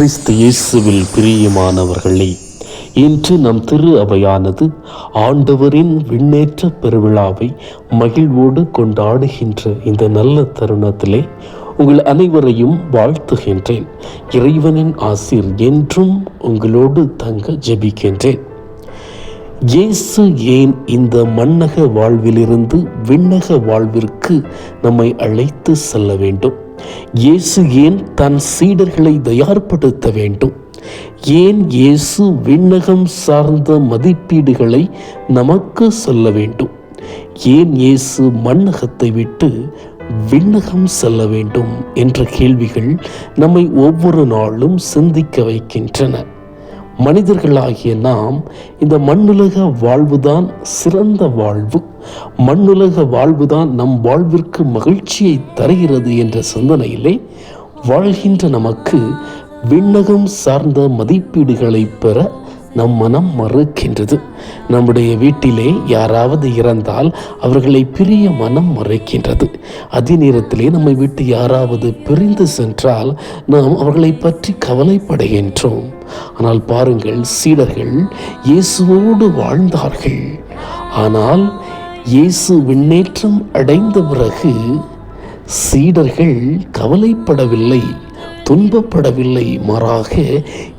கிறிஸ்து இயேசுவில் பிரியமானவர்களே இன்று நம் திரு அவையானது ஆண்டவரின் விண்ணேற்ற பெருவிழாவை மகிழ்வோடு கொண்டாடுகின்ற இந்த நல்ல தருணத்திலே உங்கள் அனைவரையும் வாழ்த்துகின்றேன். இறைவனின் ஆசிர் என்றும் உங்களோடு தங்க ஜெபிக்கின்றேன். இயேசு ஏன் இந்த மண்ணக வாழ்விலிருந்து விண்ணக வாழ்விற்கு நம்மை அழைத்து செல்ல வேண்டும்? இயேசு ஏன் தன் சீடர்களை தயார்படுத்த வேண்டும். ஏன் இயேசு விண்ணகம் சார்ந்த மதிப்பீடுகளை நமக்கு சொல்ல வேண்டும்? ஏன் இயேசு மண்ணகத்தை விட்டு விண்ணகம் செல்ல வேண்டும்? என்ற கேள்விகள் நம்மை ஒவ்வொரு நாளும் சிந்திக்க வைக்கின்றன. மனிதர்களாகிய நாம் இந்த மண்ணுலக வாழ்வுதான் சிறந்த வாழ்வு. மண்ணுலக வாழ்வுதான் நம் வாழ்விற்கு மகிழ்ச்சியை தருகிறது என்ற சிந்தனையிலே வாழ்கின்ற நமக்கு விண்ணகம் சார்ந்த மதிப்பீடுகளை பெற நம் மனம் மறுக்கின்றது. நம்முடைய வீட்டிலே யாராவது இறந்தால் அவர்களை பிரிய மனம் மறைக்கின்றது. அதே நேரத்திலே நம்மை விட்டு யாராவது பிரிந்து சென்றால் நாம் அவர்களை பற்றி கவலைப்படுகின்றோம். ஆனால் பாருங்கள் சீடர்கள் இயேசுவோடு வாழ்ந்தார்கள். ஆனால் இயேசு விண்ணேற்றம் அடைந்த பிறகு சீடர்கள் கவலைப்படவில்லை. துன்பப்படவில்லை மாறாக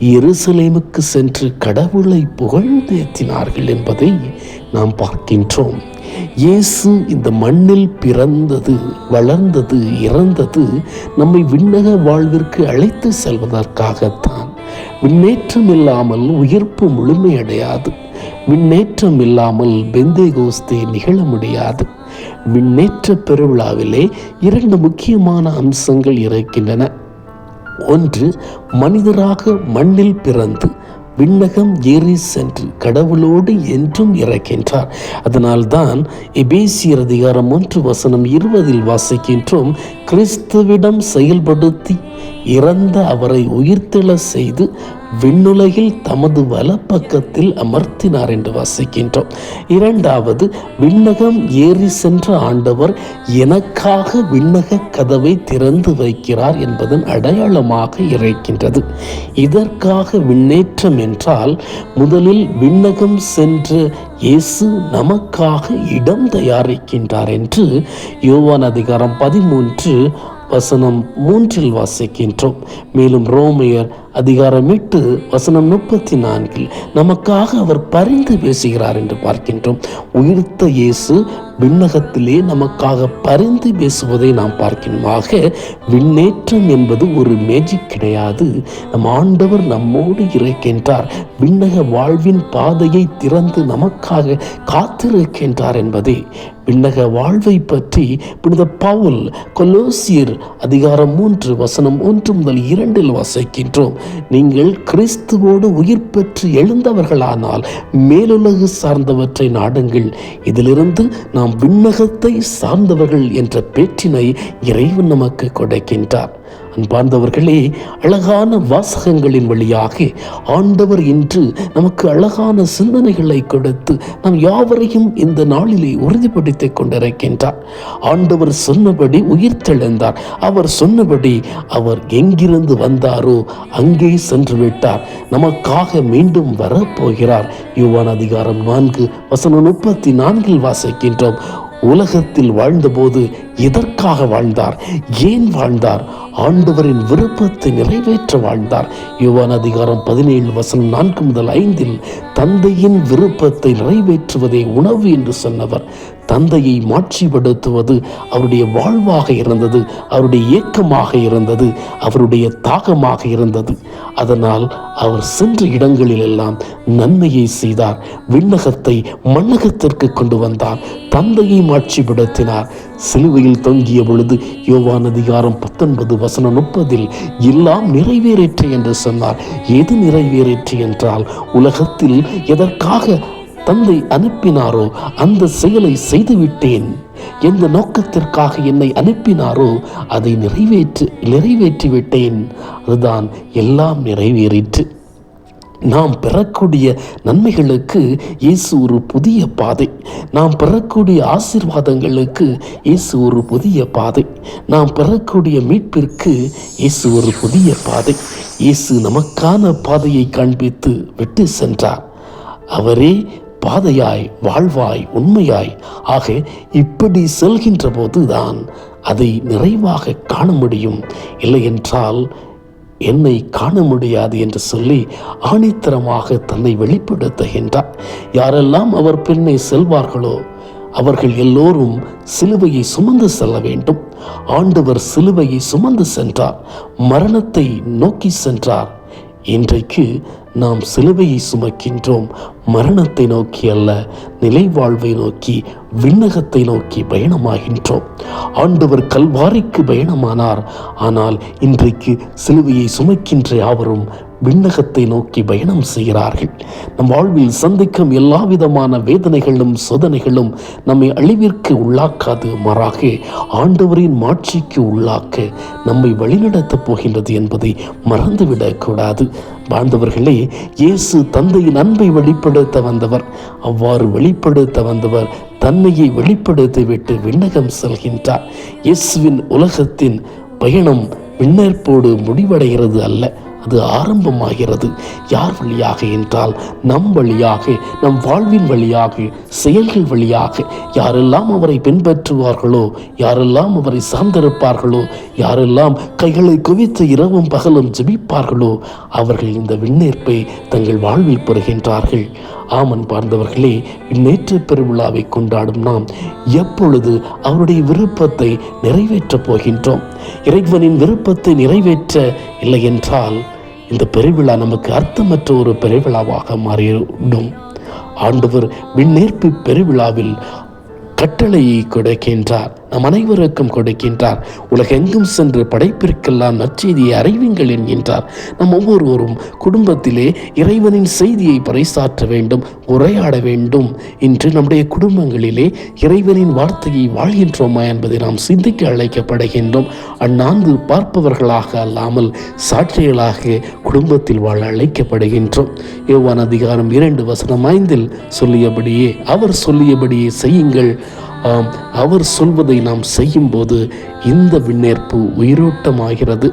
எருசலேமுக்கு சென்று கடவுளை புகழ்ந்தேத்தினார்கள் என்பதை நாம் பார்க்கின்றோம். இயேசு இந்த மண்ணில் பிறந்தது வளர்ந்தது இறந்தது நம்மை விண்ணக வாழ்விற்கு அழைத்து செல்வதற்காகத்தான். விண்ணேற்றம் இல்லாமல் உயிர்ப்பு முழுமையடையாது. விண்ணேற்றம் இல்லாமல் பெந்தே கோஸ்தே நிகழ முடியாது விண்ணேற்ற பெருவிழாவிலே இரண்டு முக்கியமான அம்சங்கள் இருக்கின்றன. ஒன்று மனிதராக மண்ணில் பிறந்து விண்ணகம் ஏறி சென்று கடவுளோடு என்றும் இறக்கின்றார். அதனால்தான் எபேசியர் அதிகாரம் ஒன்று வசனம் இருபதில் வாசிக்கின்றோம் கிறிஸ்துவிடம் செயல்படுத்தி இறந்த அவரை உயிர்த்தெழ செய்து விண்ணுலகில் தமது வலப்பக்கத்தில் அமர்த்தினார் என்று வாசிக்கின்றோம். இரண்டாவது விண்ணகம் ஏறி சென்ற ஆண்டவர் எனக்காக விண்ணக கதவை திறந்து வைக்கிறார் என்பதன் அடையாளமாக இருக்கின்றது இதற்காக விண்ணேற்றம் என்றால் முதலில் விண்ணகம் சென்ற இயேசு நமக்காக இடம் தயாரிக்கின்றார் என்று யோவான் அதிகாரம் பதிமூன்று வசனம் மூன்றில் வாசிக்கின்றோம். மேலும் ரோமையர் அதிகாரம் எட்டு வசனம் முப்பத்தி நான்கில் நமக்காக அவர் பரிந்து பேசுகிறார் என்று பார்க்கின்றோம். உயிர்த்த இயேசு விண்ணகத்திலே நமக்காக பரிந்து பேசுவதை நாம் பார்க்கிறோம் ஆக விண்ணேற்றம் என்பது ஒரு மேஜிக் கிடையாது. நம் ஆண்டவர் நம்மோடு இருக்கின்றார். விண்ணக வாழ்வின் பாதையை திறந்து நமக்காக காத்திருக்கின்றார் என்பதே விண்ணக வாழ்வை பற்றி புனித பவுல் கொலோசியர் அதிகாரம் மூன்று வசனம் ஒன்று முதல் இரண்டில் வாசிக்கின்றோம். நீங்கள் கிறிஸ்துவோடு உயிர் பெற்று எழுந்தவர்களானால் மேலுலகு சார்ந்தவற்றை நாடுங்கள். இதிலிருந்து நாம் விண்ணகத்தை சார்ந்தவர்கள் என்ற பேற்றினை இறைவன் நமக்கு கொடுக்கின்றார். அன்பார்ந்தவர்களே அழகான வாசகங்களின் வழியாக ஆண்டவர் இன்று நமக்கு அழகான சிந்தனைகளை கொடுத்து நாம் யாவரையும் இந்த நாளிலே உறுதிப்படுத்திக் கொண்டிருக்கின்றார். ஆண்டவர் சொன்னபடி உயிர் உயிர்த்தெழுந்தார். அவர் சொன்னபடி அவர் எங்கிருந்து வந்தாரோ அங்கே சென்று விட்டார். நமக்காக மீண்டும் வரப்போகிறார். யுவான் அதிகாரம் நான்கு வசனம் முப்பத்தி நான்கில் வாசிக்கின்றோம். உலகத்தில் வாழ்ந்தபோது எதற்காக வாழ்ந்தார்? ஏன் வாழ்ந்தார்? ஆண்டவரின் விருப்பத்தை நிறைவேற்ற வாழ்ந்தார். யுவான் அதிகாரம் பதினேழு வசனம் நான்கு முதல் ஐந்தில் தந்தையின் விருப்பத்தை நிறைவேற்றுவதே உணவு என்று சொன்னவர். தந்தையை மாட்சிப்படுத்துவது அவருடைய வாழ்வாக இருந்தது அவருடைய இயக்கமாக இருந்தது அவருடைய தாகமாக இருந்தது. அதனால் அவர் சென்ற இடங்களில் எல்லாம் நன்மையை செய்தார் விண்ணகத்தை மண்ணகத்திற்கு கொண்டு வந்தார் தந்தையை மாட்சிப்படுத்தினார். சிலுவையில் தொங்கிய பொழுது யோவான் அதிகாரம் பத்தொன்பது வசனம் முப்பதில் எல்லாம் நிறைவேறிற்று என்று சொன்னார். எது நிறைவேறிற்று என்றால் உலகத்தில் எதற்காக தந்தை அனுப்பினாரோ அந்த செயலை செய்துவிட்டேன். எந்த நோக்கத்திற்காக என்னை அனுப்பினாரோ அதை நிறைவேற்று நிறைவேற்றி விட்டேன் அதுதான் எல்லாம் நிறைவேறிற்று. நாம் பெறக்கூடிய நன்மைகளுக்கு இயேசு ஒரு புதிய பாதை. நாம் பெறக்கூடிய ஆசீர்வாதங்களுக்கு இயேசு ஒரு புதிய பாதை. நாம் பெறக்கூடிய மீட்பிற்கு இயேசு ஒரு புதிய பாதை. இயேசு நமக்கான பாதையை காண்பித்து விட்டு சென்றார். அவரே பாதையாய் வாழ்வாய் உண்மையாய். ஆக இப்படி செல்கின்ற போதுதான் அதை நிறைவாக காண முடியும். இல்லை என்றால் என்னை காண முடியாது என்று சொல்லி ஆணித்தரமாக தன்னை வெளிப்படுத்துகின்றார். யாரெல்லாம் அவர் பின்னே செல்வார்களோ அவர்கள் எல்லோரும் சிலுவையை சுமந்து செல்ல வேண்டும். ஆண்டவர் சிலுவையை சுமந்து சென்றார். மரணத்தை நோக்கி சென்றார். இன்றைக்கு நாம் சிலுவையை சுமக்கின்றோம். மரணத்தை நோக்கி அல்ல நிலை வாழ்வை நோக்கி விண்ணகத்தை நோக்கி பயணமாகின்றோம். ஆண்டவர் கல்வாரிக்கு பயணமானார். ஆனால் இன்றைக்கு சிலுவையை சுமக்கின்ற யாவரும் விண்ணகத்தை நோக்கி பயணம் செய்கிறார்கள். நம் வாழ்வில் சந்திக்கும் எல்லா விதமான வேதனைகளும் சோதனைகளும் நம்மை அழிவிற்கு உள்ளாக்காது மாறாக ஆண்டவரின் மாட்சிக்கு உள்ளாக்க நம்மை வழிநடத்தப் போகின்றது என்பதை மறந்துவிடக் கூடாது வாழ்ந்தவர்களே இயேசு தந்தையின் அன்பை வெளிப்படுத்த வந்தவர். அவ்வாறு வெளிப்படுத்த வந்தவர் தன்னையை வெளிப்படுத்திவிட்டு விண்ணகம் செல்கின்றார். இயேசுவின் உலகத்தின் பயணம் விண்ணற்போடு முடிவடைகிறது அல்ல. அது ஆரம்பமாகிறது. யார் வழியாக என்றால் நம் வழியாக நம் வாழ்வின் வழியாக செயல்கள் வழியாக. யாரெல்லாம் அவரை பின்பற்றுவார்களோ யாரெல்லாம் அவரை சார்ந்திருப்பார்களோ யாரெல்லாம் கைகளை குவித்து இரவும் பகலும் ஜெபிப்பார்களோ அவர்கள் இந்த விண்ணேற்பை தங்கள் வாழ்வில் பெறுகின்றார்கள். ஆமன் பார்ந்தவர்களே நேற்று பெருவிழாவை கொண்டாடும் நாம் எப்பொழுது அவருடைய விருப்பத்தை நிறைவேற்றப் போகின்றோம்? இறைவனின் விருப்பத்தை நிறைவேற்ற இல்லை என்றால் இந்த பெருவிழா நமக்கு அர்த்தமற்ற ஒரு பெருவிழாவாக மாறிவிடும். ஆண்டவர் விண்ணேற்பு பெருவிழாவில் கட்டளையை கொடுக்கின்றார். நம் அனைவருக்கும் கொடுக்கின்றார். உலகெங்கும் சென்று படைப்பிற்கெல்லாம் நற்செய்தியை அறிவிங்கள் என்கின்றார் நம் ஒவ்வொருவரும் குடும்பத்திலே இறைவனின் செய்தியை பறைசாற்ற வேண்டும் உரையாட வேண்டும். இன்று நம்முடைய குடும்பங்களிலே இறைவனின் வார்த்தையை வாழ்கின்றோமா என்பதை நாம் சிந்திக்க அழைக்கப்படுகின்றோம். அந்நான்கு பார்ப்பவர்களாக அல்லாமல் சாட்சிகளாக குடும்பத்தில் வாழ அழைக்கப்படுகின்றோம். யோவான் அதிகாரம் இரண்டு வசனம் ஐந்தில் சொல்லியபடியே அவர் சொல்லியபடியே செய்யுங்கள். ஆம் அவர் சொல்வதை நாம் செய்யும்போது இந்த விண்ணேற்பு உயிரோட்டமாகிறது.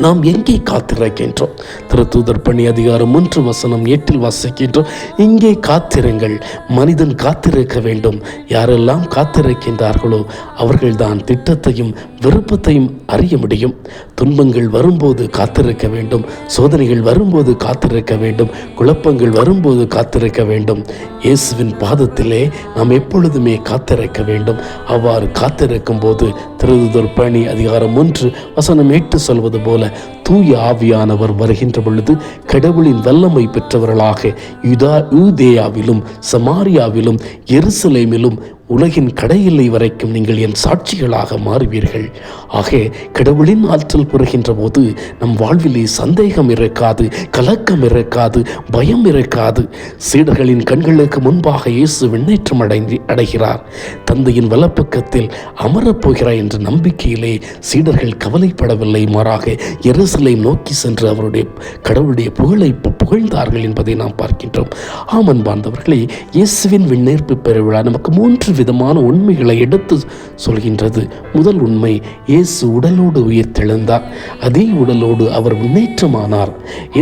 நாம் எங்கே காத்திருக்கின்றோம்? திருத்தூதர் பணி அதிகாரம் ஒன்று வசனம் எட்டில் வாசிக்கின்றோம். இங்கே காத்திருங்கள் மனிதன் காத்திருக்க வேண்டும். யாரெல்லாம் காத்திருக்கின்றார்களோ அவர்கள்தான் திட்டத்தையும் விருப்பத்தையும் அறிய முடியும். துன்பங்கள் வரும்போது காத்திருக்க வேண்டும். சோதனைகள் வரும்போது காத்திருக்க வேண்டும். குழப்பங்கள் வரும்போது காத்திருக்க வேண்டும். இயேசுவின் பாதத்திலே நாம் எப்பொழுதுமே காத்திருக்க வேண்டும். அவ்வாறு காத்திருக்கும் போது திருதுதொர் பணி அதிகாரம் ஒன்று வசனம் எட்டு சொல்வது போல தூய ஆவியானவர் வருகின்ற பொழுது கடவுளின் வல்லமை பெற்றவர்களாக யுதா யூதேயாவிலும் சமாரியாவிலும் எருசலேமிலும் உலகின் கடையில்லை வரைக்கும் நீங்கள் என் சாட்சிகளாக மாறுவீர்கள். ஆக கடவுளின் ஆற்றல் புரிகின்ற போது நம் வாழ்விலே சந்தேகம் இருக்காது கலக்கம் இருக்காது பயம் இருக்காது சீடர்களின் கண்களுக்கு முன்பாக இயேசு விண்ணேற்றம் அடைந்து அடைகிறார். தந்தையின் வலப்பக்கத்தில் அமரப்போகிறார் என்ற நம்பிக்கையிலே சீடர்கள் கவலைப்படவில்லை. மாறாக எருச எருசலேம் நோக்கி சென்று அவருடைய கடவுளுடைய புகழை புகழ்ந்தார்கள் என்பதை நாம் பார்க்கின்றோம். ஆமன் பாந்தவர்களே இயேசுவின் விண்ணேற்பு பெருவிழா நமக்கு மூன்று விதமான உண்மைகளை எடுத்து சொல்கின்றது. முதல் உண்மை இயேசு உடலோடு உயிர்த்தெழுந்தார். அதே உடலோடு அவர் முன்னேற்றமானார்.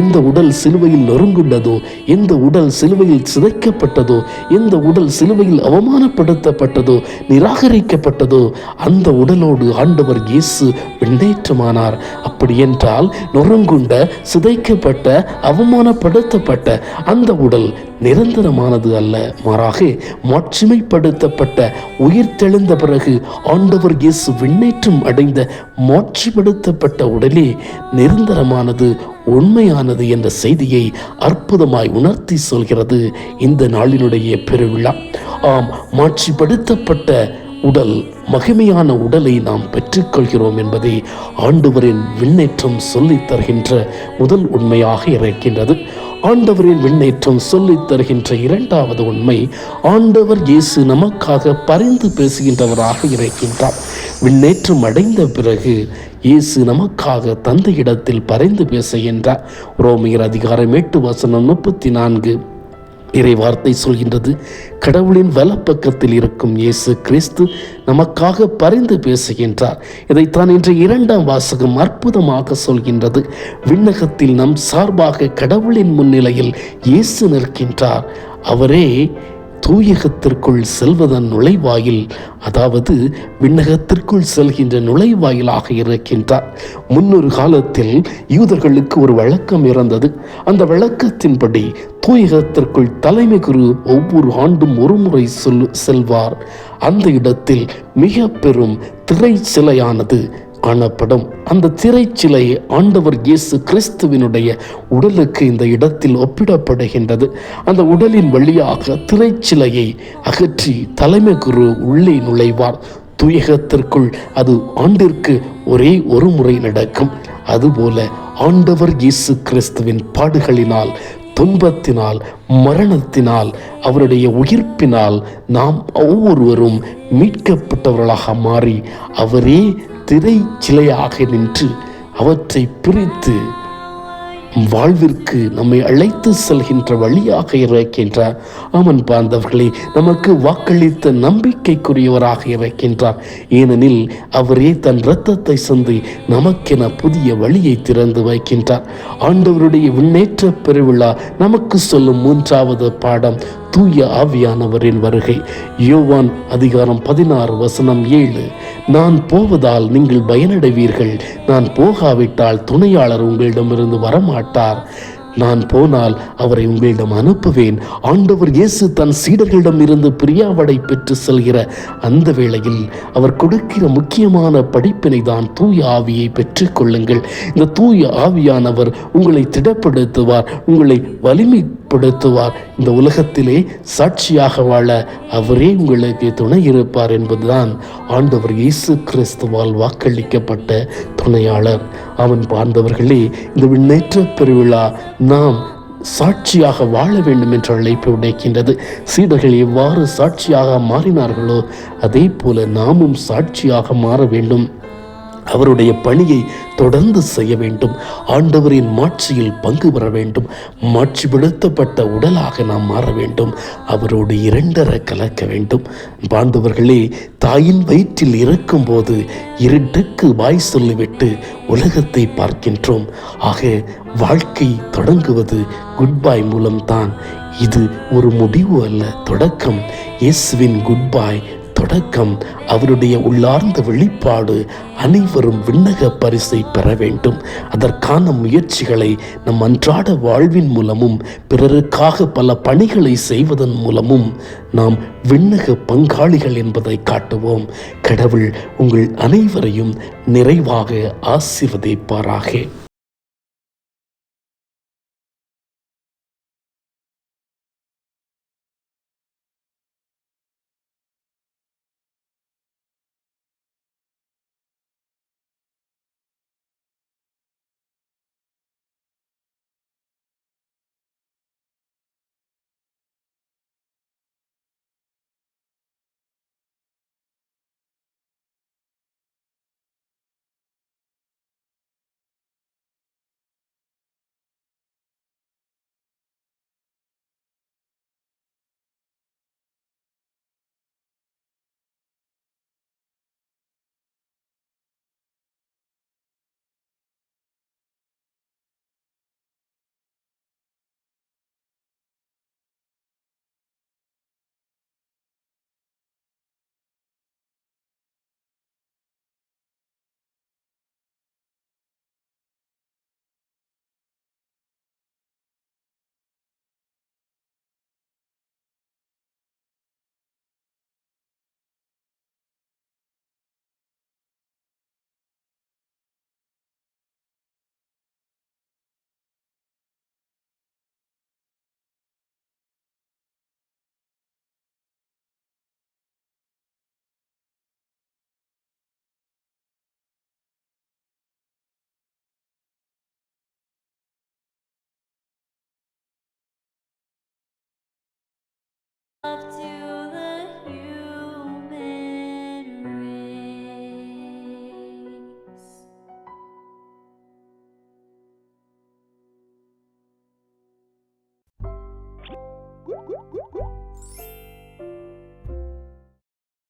எந்த உடல் சிலுவையில் நொறுங்குண்டதோ எந்த உடல் சிலுவையில் சிதைக்கப்பட்டதோ எந்த உடல் சிலுவையில் அவமானப்படுத்தப்பட்டதோ நிராகரிக்கப்பட்டதோ அந்த உடலோடு ஆண்டவர் இயேசு விண்ணேற்றமானார். அப்படி என்றால் உடலால் நொறுங்குண்ட சிதைக்கப்பட்ட அவமானப்படுத்தப்பட்ட அந்த உடல் நிரந்தரமானது அல்ல. மாறாக மாட்சிமைப்படுத்தப்பட்ட உயிர் தெளிந்த பிறகு ஆண்டவர் இயேசு விண்ணேற்றம் அடைந்த மாட்சிப்படுத்தப்பட்ட உடலே நிரந்தரமானது உண்மையானது என்ற செய்தியை அற்புதமாய் உணர்த்தி சொல்கிறது இந்த நாளினுடைய பெருவிழா. ஆம் மாட்சிப்படுத்தப்பட்ட உடல் மகிமையான உடலை நாம் பெற்றுக்கொள்கிறோம் என்பதை ஆண்டவரின் விண்ணேற்றம் சொல்லித் தருகின்ற முதல் உண்மையாக இருக்கின்றது. ஆண்டவரின் விண்ணேற்றம் சொல்லித் தருகின்ற இரண்டாவது உண்மை ஆண்டவர் இயேசு நமக்காக பரிந்து பேசுகின்றவராக இருக்கின்றார். விண்ணேற்றம் அடைந்த பிறகு இயேசு நமக்காக தந்தையிடத்தில் பரிந்து பேசுகின்றார். ரோமியர் அதிகாரம் எட்டு வசனம் முப்பத்தி நான்கு. இறை வார்த்தை சொல்கின்றது. கடவுளின் வலப்பக்கத்தில் இருக்கும் இயேசு கிறிஸ்து நமக்காக பரிந்து பேசுகின்றார். இதைத்தான் இன்று இரண்டாம் வாசகம் அற்புதமாக சொல்கின்றது. விண்ணகத்தில் நம் சார்பாக கடவுளின் முன்னிலையில் இயேசு நிற்கின்றார். அவரே தூயகத்திற்குள் செல்வதன் நுழைவாயில் அதாவது விண்ணகத்திற்குள் செல்கின்ற நுழைவாயிலாக இருக்கின்றார். முன்னொரு காலத்தில் யூதர்களுக்கு ஒரு வழக்கம் இருந்தது. அந்த வழக்கத்தின்படி தூயகத்திற்குள் தலைமை குரு ஒவ்வொரு ஆண்டும் ஒருமுறை சொல் செல்வார். அந்த இடத்தில் மிக பெரும் திரை சிலையானது காணப்படும். அந்த திரைச்சிலை ஆண்டவர் இயேசு கிறிஸ்துவினுடைய உடலுக்கு இந்த இடத்தில் ஒப்பிடப்படுகின்றது. அந்த உடலின் வழியாக திரைச்சிலையை அகற்றி தலைமை குரு உள்ளே நுழைவார். துயகத்திற்குள் அது ஆண்டிற்கு ஒரே ஒரு முறை நடக்கும். அதுபோல ஆண்டவர் இயேசு கிறிஸ்துவின் பாடுகளினால் துன்பத்தினால் மரணத்தினால் அவருடைய உயிர்ப்பினால் நாம் ஒவ்வொருவரும் மீட்கப்பட்டவர்களாக மாறி அவரே திரை சிலையாக நின்று அவற்றை பிரித்து வாழ்விற்கு நம்மை அழைத்து செல்கின்ற வழியாக இருக்கின்றார். அவன் பாந்தவர்களே நமக்கு வாக்களித்த நம்பிக்கைக்குரியவராக இருக்கின்றார். ஏனெனில் அவரே தன் இரத்தத்தை சந்தி நமக்கென புதிய வழியை திறந்து வைக்கின்றார். ஆண்டவருடைய விண்ணேற்ற பெருவிழா நமக்கு சொல்லும் மூன்றாவது பாடம் தூய ஆவியானவரின் வருகை. யோவான் அதிகாரம் பதினாறு வசனம் ஏழு. நான் போவதால் நீங்கள் பயனடைவீர்கள். நான் போகாவிட்டால் துணையாளர் உங்களிடமிருந்து வரமாட்டார். நான் போனால் அவரை உங்களிடம் அனுப்புவேன். ஆண்டவர் இயேசு தன் சீடர்களிடம் இருந்து பிரியாவடை பெற்று செல்கிற அந்த வேளையில் அவர் கொடுக்கிற முக்கியமான படிப்பினை தான் தூய ஆவியை பெற்றுக்கொள்ளுங்கள் இந்த தூய ஆவியானவர் உங்களை திடப்படுத்துவார். உங்களை வலிமை படுத்துவார் இந்த உலகத்திலே சாட்சியாக வாழ அவரே உங்களுக்கு துணை இருப்பார் என்பதுதான் ஆண்டவர் இயேசு கிறிஸ்துவால் வாக்களிக்கப்பட்ட துணையாளர். அவன் பார்ந்தவர்களே இந்த விண்ணேற்ற பெருவிழா நாம் சாட்சியாக வாழ வேண்டும் என்ற அழைப்பு உடைக்கின்றது. சீடர்கள் எவ்வாறு சாட்சியாக மாறினார்களோ அதே போல நாமும் சாட்சியாக மாற வேண்டும். அவருடைய பணியை தொடர்ந்து செய்ய வேண்டும். ஆண்டவரின் மாட்சியில் பங்கு பெற வேண்டும். மாட்சிப்படுத்தப்பட்ட உடலாக நாம் மாற வேண்டும். அவரோடு இரண்டர கலக்க வேண்டும். பாண்டவர்களே தாயின் வயிற்றில் இருக்கும்போது இருட்டுக்கு வாய் சொல்லிவிட்டு உலகத்தை பார்க்கின்றோம். ஆக வாழ்க்கை தொடங்குவது குட் பாய் மூலம்தான். இது ஒரு முடிவு அல்ல தொடக்கம். இயேசுவின் குட் பாய் தொடக்கம் அவருடைய உள்ளார்ந்த வெளிப்பாடு அனைவரும் விண்ணக பரிசை பெற வேண்டும். அதற்கான முயற்சிகளை நம் அன்றாட வாழ்வின் மூலமும் பிறருக்காக பல பணிகளை செய்வதன் மூலமும் நாம் விண்ணக பங்காளிகள் என்பதை காட்டுவோம். கடவுள் உங்கள் அனைவரையும் நிறைவாக ஆசிர்வதிப்பாராக. Love to